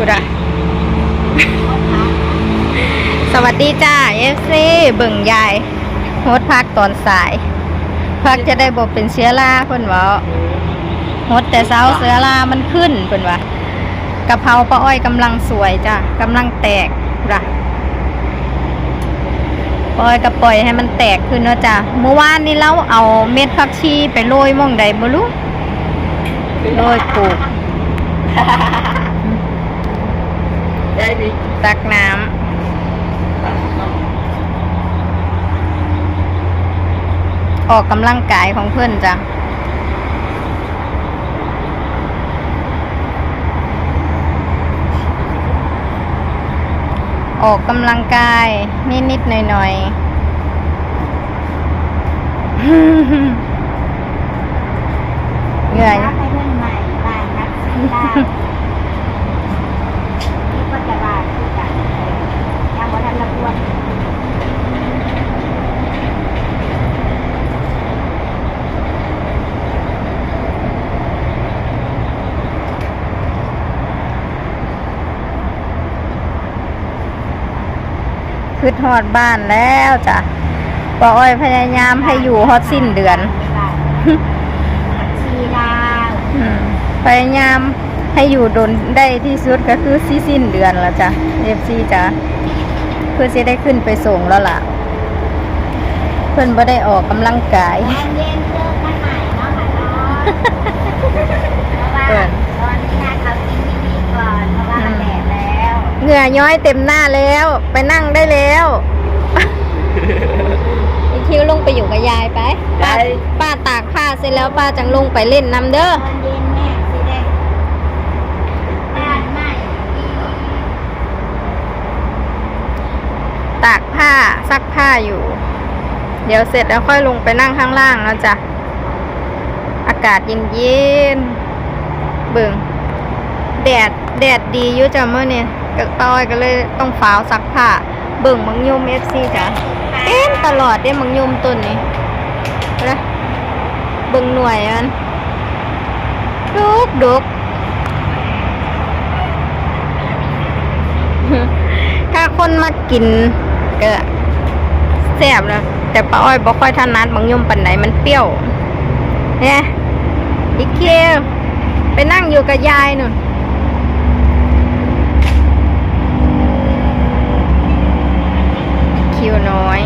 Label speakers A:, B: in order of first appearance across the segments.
A: กูได้สวัสดีจ้าเอฟซีเบิ่งยายโฮดพักตอนสายพักจะได้บอกเป็นเชื้อราเพิ่นว่าโฮดแต่เช้าเชื้อรามันขึ้นเพิ่นว่ากะเพราป้าอ้อยกำลังสวยจ้ะกำลังแตกจ้ะป้าอ้อยก็ปล่อยให้มันแตกขึ้นเนาะจ้ะเมื่อวานนี้เราเอาเม็ดผักชีไปโรยม่องใดบ่รู้โรยปลูก ตักน้ำ ออกกำลังกายของเพื่อนจ้ะออกกำลังกาย นิดๆหน่อยๆเหนื่อย
B: ให้เพื่อนใหม่บ้านนักซีได้นี่ก็จะบาดคือกันยังบ่ทันละควร
A: คืด ฮอดบ้านแล้วจ้ะป้าอ้อยพยายามให้อยู่ฮอดสิ้นเดือน
B: ชีลาว
A: อืมพยายามให้อยู่ดนได้ที่สุดก็คือสิสิ้นเดือนแล้วจ้ะเอฟซีจ้ะเพื่อจะได้ขึ้นไปส่งแล้วล่ะ เพื่อนบ่ได้ออกกำลังกาย
B: ตอนเย็นเจอกันใหม่เนาะค่ะน้อง
A: งื่อย้อยเต็มหน้าแล้ว ไปนั่งได้แล้วอีคิวลงไปอยู่กับยายไปป้าป้าตากผ้าเสร็จแล้วป้าจังลงไปเล่นน้ำเด้อ
B: ตอนเย็นแม่สิได้บ้านใหม่อีก
A: ตากผ้าซักผ้าอยู่ เดี๋ยวเสร็จแล้วค่อยลงไปนั่งข้างล่างนะจ๊ะอากาศเย็นเย็นๆเบิ่งแดดแดดดีอยู่จ้ะเมื่อนี่ ก็ต้อยก็เลยต้องฟ้าวซักผ้าเบิ่งมังยมเอฟซีจ้ะเต็มตลอดได้มังยมต้นนี้นะเบิ่งหน่วยมันดุกดุกถ้าคนมากินก็แซ่บนะแต่ป้าอ้อยบ่ค่อยถนัดบางยมปันไหนมันเปรี้ยวเนี่ยอีกเคไปนั่งอยู่กับยายนู่นคิวน้อย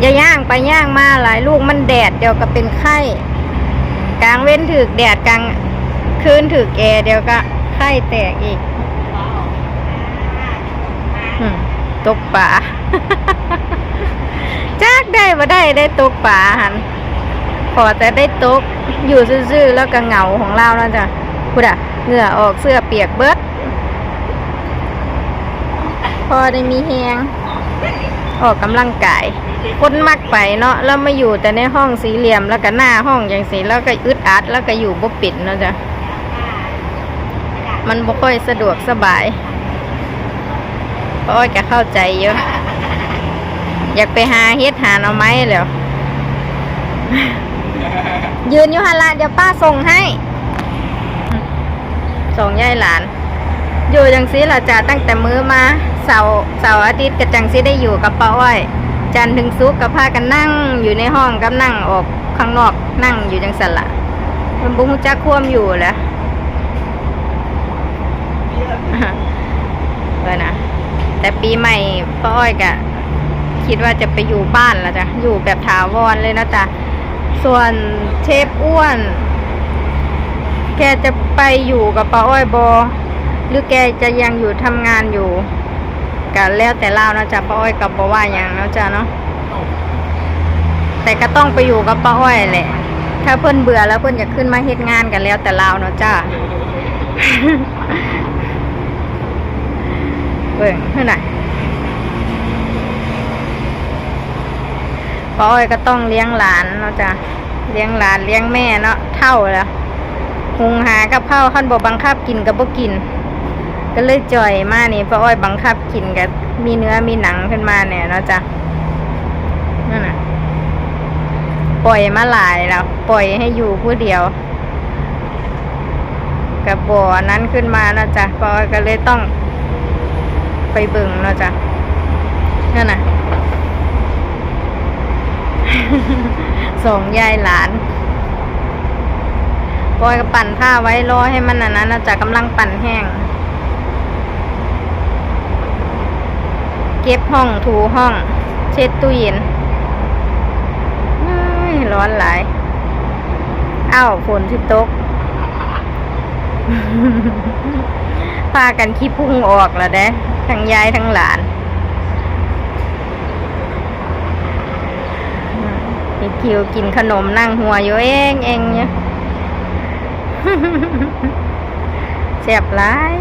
A: อย่าย่างไปย่างมาหลายลูกมันแดดเดี๋ยวก็เป็นไข้กลางเว้นถือกแดดกลางคืนถือกแอร์เดี๋ยวก็ไข้แตกอีกอืมตกป่าจากได้บ่ได้ได้ตกป่าหันขอแต่ได้ตกอยู่ซื่อๆแล้วก็เหงาของเราแล้วจ้ะพูดอะเหงื่อออกเสื้อเปียกเบิด พอได้มีแฮง ออกกำลังกายคนมักไปเนาะแล้วมาอยู่แต่ในห้องสี่เหลี่ยมแล้วก็หน้าห้องอย่างสีแล้วก็อึดอัดแล้วก็อยู่บ่ปิดเนาะจ้ะมันบ่ค่อยสะดวกสบายโอ้ยก็เข้าใจเยอะ อยากไปหาเฮ็ดหาหน่อไม้แล้วยืนอยู่หันละเดี๋ยวป้าส่งให้ส่งยายหลาน อยู่จังซีเราจะตั้งแต่มื้อมา เสาร์เสาร์อาทิตย์กับจังซีได้อยู่กับป้าอ้อย จันทร์ถึงศุกร์กับพากันนั่งอยู่ในห้องกับนั่งออกข้างนอกนั่งอยู่จังสันละมันบุ้งจักควมอยู่แหล้วเออนะแต่ปีใหม่ป้าอ้อยกะคิดว่าจะไปอยู่บ้านแล้วจ้ะอยู่แบบถาวรเลยนะจ๊ะส่วนเชฟอ้วน แกจะไปอยู่กับป้าอ้อยบอหรือแกจะยังอยู่ทำงานอยู่ กันแล้วแต่เล่านะจ๊ะป้าอ้อยกับบอกว่าอย่างนะจ๊ะเนาะแต่ก็ต้องไปอยู่กับป้าอ้อยแหละ ถ้าเพื่อนเบื่อแล้วเพื่อนอยากขึ้นมาเฮ็ดงานกันแล้วแต่เล่าเนาะจ้าเบิ่งเท่าไหร่ป้าอ้อยก็ต้องเลี้ยงหลานเนาะจ้ะเลี้ยงหลานเลี้ยงแม่เนาะเท่าแล้วหุงหากับข้าวขั้นบอกบังคับกินกับบ่กิน ก็เลยจ่อยมากนี่ป้าอ้อยบังคับกินกับมีเนื้อมีหนังขึ้นมาเนี่ยเนาะจ้ะนั่นน่ะ ปล่อยมาหลายแล้ว ปล่อยให้อยู่ผู้เดียว กับบ่อนั้นขึ้นมาเนะจ๊ะป้าอ้อยก็เลยต้อง ไปเบิ่งเนาะจ๊ะนั่นน่ะสองยายหลานปอยก็ปั่นผ้าไว้รอให้มันอันนั้นนะจะกำลังปั่นแห้ง เก็บห้องถูห้อง เช็ดตู้เย็นร้อนหลายอ้าวฝนที่ตกพากันขี้พุ่งออกแล้วเด้ทั้งยายทั้งหลานอีคิวกินขนมนั่งหัวอยู่เองเองเนี่ยแซ่บร้าย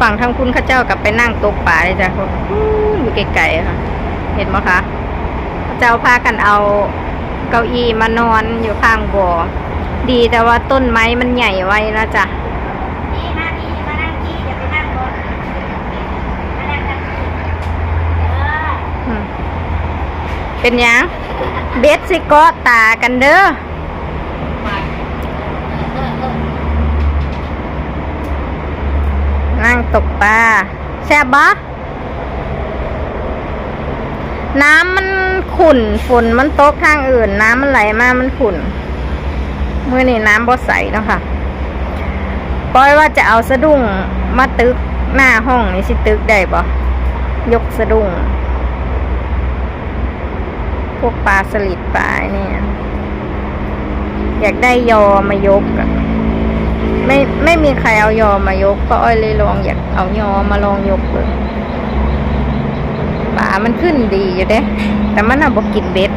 A: ฝั่งทางคุณข้าเจ้ากับไปนั่งตกป่าเลยจ้ะอู้อยู่ไกลๆค่ะ เห็นไหมคะข้าเจ้าพากันเอาเก้าอี้มานอนอยู่ข้างบ่อ ดีแต่ว่าต้นไม้มันใหญ่ไว้นะจ๊ะ
B: นี่มานี่มานั่งนี่อย่าไปนั่งบนมานั่งกันนี่เออ
A: อืมเป็นหยังเบสสิเกาะตากันเด้อ นั่งตกปลาแซ่บบ่น้ำมันขุ่นฝุ่นมันตกทางอื่น น้ำมันไหลมามันขุ่นเมื่อนี่น้ำบ่ใสเนาะค่ะปอยว่าจะเอาสะดุ้งมาตึกหน้าห้องนี่สิตึกได้บ่ยกสะดุ้งพวกปลาสลิดปลาเนี่ย อยากได้ยอมายกอะ ไม่ไม่มีใครเอายอมายกก็อ้อยเลยลองอยากเอายอมาลองยกเลยปลามันขึ้นดีอยู่เด้ แต่มันเอาบอกกินเบ็ด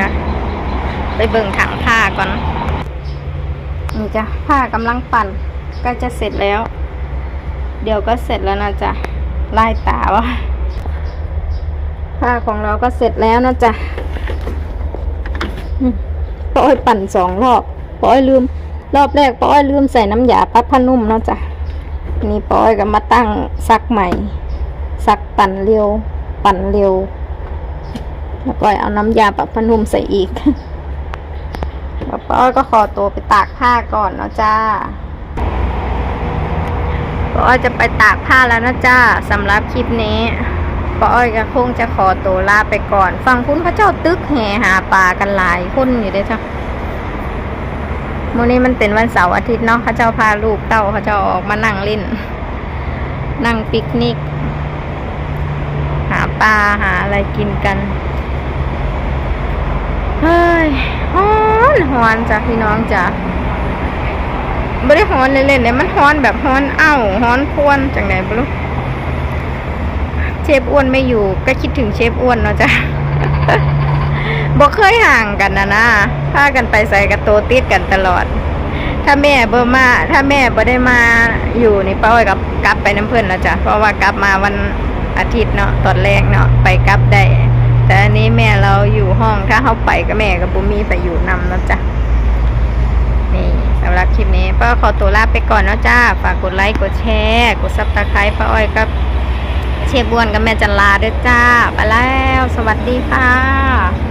A: นะไปเบิ่งถังผ้าก่อน นี่จ้ะผ้ากำลังปั่นใกล้จะเสร็จแล้ว เดี๋ยวก็เสร็จแล้วนะจ๊ะไล่ตาวะผ้าของเราก็เสร็จแล้วนะจ๊ะ ป้าอ้อยปั่นสองรอบป้าอ้อยลืม รอบแรกป้าอ้อยลืมใส่น้ำยาปรับผ้านุ่มเนาะจ๊ะนี่ป้าอ้อยก็มาตั้งซักใหม่ ซักปั่นเร็ว ปั่นเร็วแล้วก็เอาน้ำยาปรับผ้านุ่มใส่อีกแล้วป้าอ้อยก็ขอตัวไปตากผ้าก่อนเนาะจ้าป้าอ้อยจะไปตากผ้าแล้วนะจ้าสำหรับคลิปนี้ ป้าอ้อยก็คงจะขอตัวลาไปก่อน ฟังคุณพระเจ้าตึกแห่หาปลากันหลายคนอยู่ด้อจ้ะมื้อนี้มันเป็นวันเสาร์อาทิตย์เนาะเขาเจ้าพาลูกเต้าเขาเจ้าออกมานั่งเล่น นั่งปิกนิก หาปลาหาอะไรกินกัน เฮ้ยฮ้อนฮ้อนจ้ะพี่น้องจ้ะไม่ได้ฮ้อนเล่นๆเนี่ยมันฮ้อนแบบฮ้อนเอ้าฮ้อนพวนจังไหนไม่รู้ ฟอ้วนไม่อยู่ ก็คิดถึงเชฟอ้วนเนาะจ้ะบอกเคยห่างกันนะนะพากันไปใส่กระโตติดกันตลอด ถ้าแม่เบอร์มา ถ้าแม่บ่ได้มาอยู่นี่ป้าอ้อยกับกลับไปน้ำเพื่อนแล้วจ้ะเพราะว่ากลับมาวันอาทิตย์เนาะตอนแรกเนาะไปกลับได้ แต่อันนี้แม่เราอยู่ห้องถ้าเขาไปก็แม่กับบุมีไปอยู่นำเนาะจ้ะนี่สำหรับคลิปนี้ป้าขอตัวลาไปก่อนเนาะจ้าฝากกดไลค์กดแชร์ กดซับสไครต์ป้าอ้อยกับ เชฟบวนกับแม่จันลาด้วยจ้า ไปแล้ว สวัสดีค่ะ